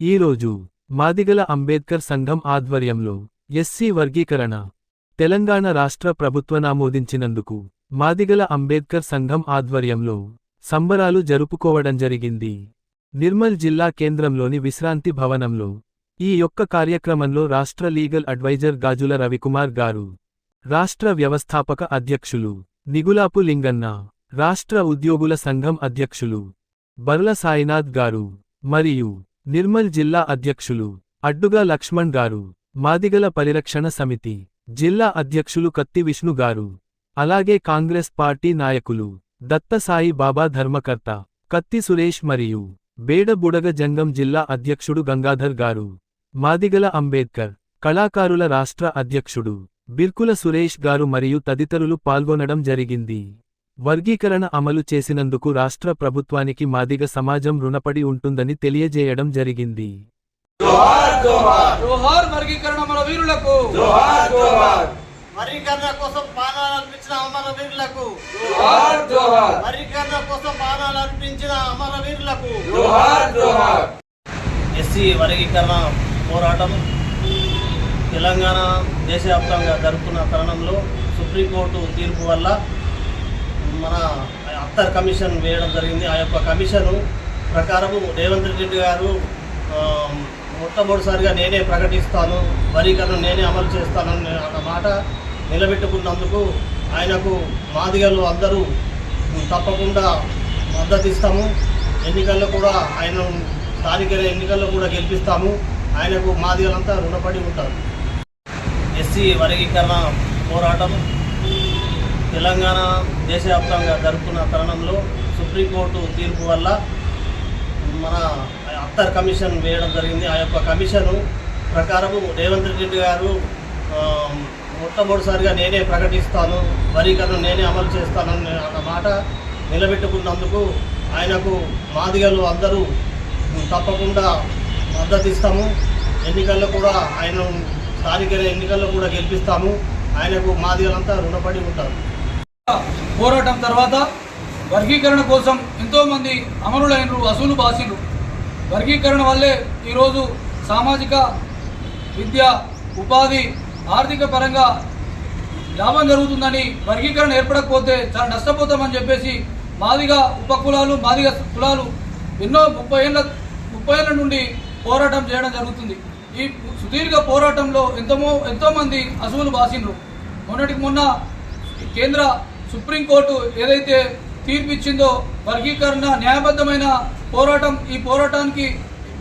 ఈరోజు మాదిగల అంబేద్కర్ సంఘం ఆధ్వర్యంలో ఎస్సీ వర్గీకరణ తెలంగాణ రాష్ట్ర ప్రభుత్వనామోదించినందుకు మాదిగల అంబేద్కర్ సంఘం ఆధ్వర్యంలో సంబరాలు జరుపుకోవడం జరిగింది. నిర్మల్ జిల్లా కేంద్రంలోని విశ్రాంతి భవనంలో ఈ యొక్క కార్యక్రమంలో రాష్ట్ర లీగల్ అడ్వైజర్ గాజుల రవికుమార్ గారు రాష్ట్ర వ్యవస్థాపక అధ్యక్షులు నిగులాపు లింగన్న రాష్ట్ర ఉద్యోగుల సంఘం అధ్యక్షులు బర్ల సాయినాథ్ గారు మరియు నిర్మల్ జిల్లా అధ్యక్షులు అడ్డుగా లక్ష్మణ్ గారు మాదిగల పరిరక్షణ సమితి జిల్లా అధ్యక్షులు కత్తి విష్ణు గారు అలాగే కాంగ్రెస్ పార్టీ నాయకులు దత్తసాయి బాబా ధర్మకర్త కత్తి సురేష్ మరియు బేడబుడగ జంగం జిల్లా అధ్యక్షుడు గంగాధర్ గారు మాదిగల అంబేద్కర్ కళాకారుల రాష్ట్ర అధ్యక్షుడు బిర్కుల సురేష్ గారు మరియు తదితరులు పాల్గొనడం జరిగింది. వర్గీకరణ అమలు చేసినందుకు రాష్ట్ర ప్రభుత్వానికి మాదిగ సమాజం రుణపడి ఉంటుందని తెలియజేయడం జరిగింది. జోహార్ వర్గీకరణ మన వీరులకు. వర్గీకరణ కోసం ప్రాణాలు అర్పించిన అమరవీరులకు జోహార్ జోహార్. వర్గీకరణ కోసం ప్రాణాలు అర్పించిన అమరవీరులకు జోహార్ జోహార్. ఎస్సీ వర్గీకరణ పోరాటం తెలంగాణ దేశవ్యాప్తంగా జరుపుతున్న తరుణంలో సుప్రీంకోర్టు తీర్పు వల్ల మన అత్తర్ కమిషన్ వేయడం జరిగింది. ఆ యొక్క కమిషను ప్రకారము రేవంత్ రెడ్డి గారు మొట్టమొదటిసారిగా నేనే ప్రకటిస్తాను వరీకరణ నేనే అమలు చేస్తానని అన్న మాట నిలబెట్టుకున్నందుకు ఆయనకు మాదిగలు అందరూ తప్పకుండా మద్దతు ఇస్తాము ఎన్నికల్లో కూడా ఆయన స్థానిక ఎన్నికల్లో కూడా గెలిపిస్తాము. ఆయనకు మాదిగలంతా రుణపడి ఉంటారు. ఎస్సీ వర్గీకరణ పోరాటం తెలంగాణ దేశవ్యాప్తంగా జరుపుతున్న తరుణంలో సుప్రీంకోర్టు తీర్పు వల్ల మన అత్తర్ కమిషన్ వేయడం జరిగింది. ఆ యొక్క కమిషన్ ప్రకారము రేవంత్ రెడ్డి గారు మొట్టమొదటిసారిగా నేనే ప్రకటిస్తాను వరీకరణ నేనే అమలు చేస్తానని అన్న మాట నిలబెట్టుకున్నందుకు ఆయనకు మాదిగలు అందరూ తప్పకుండా మద్దతు ఇస్తాము ఎన్నికల్లో కూడా ఆయన స్థానిక ఎన్నికల్లో కూడా గెలిపిస్తాము. ఆయనకు మాదిగలంతా రుణపడి ఉంటారు. పోరాటం తర్వాత వర్గీకరణ కోసం ఎంతోమంది అమరులైనరు అసూలు బాసిలు వర్గీకరణ వల్లే ఈరోజు సామాజిక విద్య ఉపాధి ఆర్థిక పరంగా లాభం జరుగుతుందని వర్గీకరణ ఏర్పడకపోతే చాలా నష్టపోతామని చెప్పేసి మాదిగా ఉపకులాలు మాదిగ కులాలు ఎన్నో ముప్పై ఏళ్ళ ముప్పై ఏళ్ళ నుండి పోరాటం చేయడం జరుగుతుంది. ఈ సుదీర్ఘ పోరాటంలో ఎంతమో ఎంతోమంది అసువులు బాసిండ్రు. మొన్నటికి మొన్న కేంద్ర సుప్రీంకోర్టు ఏదైతే తీర్పు ఇచ్చిందో వర్గీకరణ న్యాయబద్ధమైన పోరాటం ఈ పోరాటానికి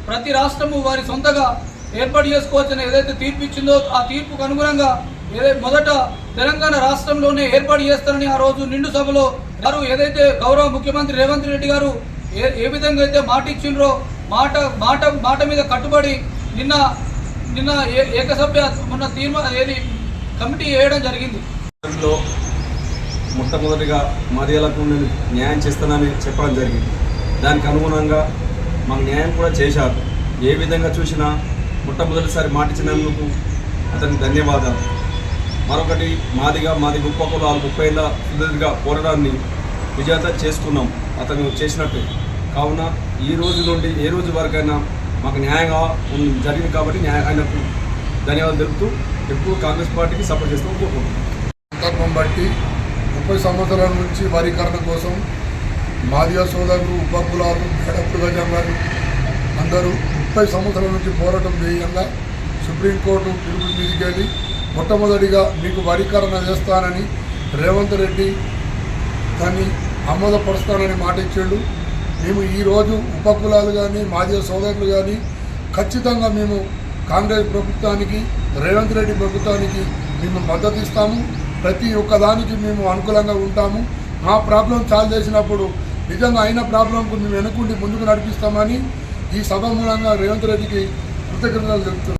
ప్రతి రాష్ట్రము వారి సొంతగా ఏర్పాటు చేసుకోవచ్చని ఏదైతే తీర్పు ఇచ్చిందో ఆ తీర్పుకు అనుగుణంగా ఏదైతే మొదట తెలంగాణ రాష్ట్రంలోనే ఏర్పాటు చేస్తారని ఆ రోజు నిండు సభలో గారు ఏదైతే గౌరవ ముఖ్యమంత్రి రేవంత్ రెడ్డి గారు ఏ ఏ విధంగా అయితే మాట ఇచ్చిండ్రో మాట మాట మాట మీద కట్టుబడి నిన్న నిన్న ఏకసభ్య మొన్న తీర్మానం ఏది కమిటీ వేయడం జరిగింది. మొట్టమొదటిగా మరియలకు నేను న్యాయం చేస్తానని చెప్పడం జరిగింది. దానికి అనుగుణంగా మాకు న్యాయం కూడా చేశారు. ఏ విధంగా చూసినా మొట్టమొదటిసారి మాటిచ్చినందుకు అతనికి ధన్యవాదాలు. మరొకటి మాదిగా మాది గొప్ప కులాలు ముప్పై ఏళ్ళ సుదీర్ఘ పోరాటాన్ని విజేత చేసుకున్నాం అతను చేసినట్టు. కావున ఈ రోజు నుండి ఏ రోజు వరకైనా మాకు న్యాయంగా జరిగింది కాబట్టి న్యాయ ఆయనకు ధన్యవాదాలు తెలుపుతూ ఎప్పుడు కాంగ్రెస్ పార్టీకి సపోర్ట్ చేస్తాం కోరుకుంటున్నాం. బట్టి ముప్పై సంవత్సరాల నుంచి వరీకరణ కోసం మాదిగా సోదరులు ఉపకులాలు గడపుడు గజంగారు అందరూ ముప్పై సంవత్సరాల నుంచి పోరాటం చేయంగా సుప్రీంకోర్టు పిలుపు మీదకి వెళ్ళి మొట్టమొదటిగా మీకు వరీకరణ చేస్తానని రేవంత్ రెడ్డి దాన్ని ఆమోదపరుస్తానని మాట ఇచ్చాడు. మేము ఈరోజు ఉపకులాలు కానీ మాదిగ సోదరులు కానీ ఖచ్చితంగా మేము కాంగ్రెస్ ప్రభుత్వానికి రేవంత్ రెడ్డి ప్రభుత్వానికి మేము మద్దతు ఇస్తాము. ప్రతి ఒక్కదానికి మేము అనుకూలంగా ఉంటాము. మా ప్రాబ్లం సాల్వ్ చేసినప్పుడు నిజంగా అయిన ప్రాబ్లంకు మేము వెనుకుండి ముందుకు నడిపిస్తామని ఈ సభ మూలంగా రేవంత్ రెడ్డికి కృతజ్ఞతలు తెలుపుతున్నాం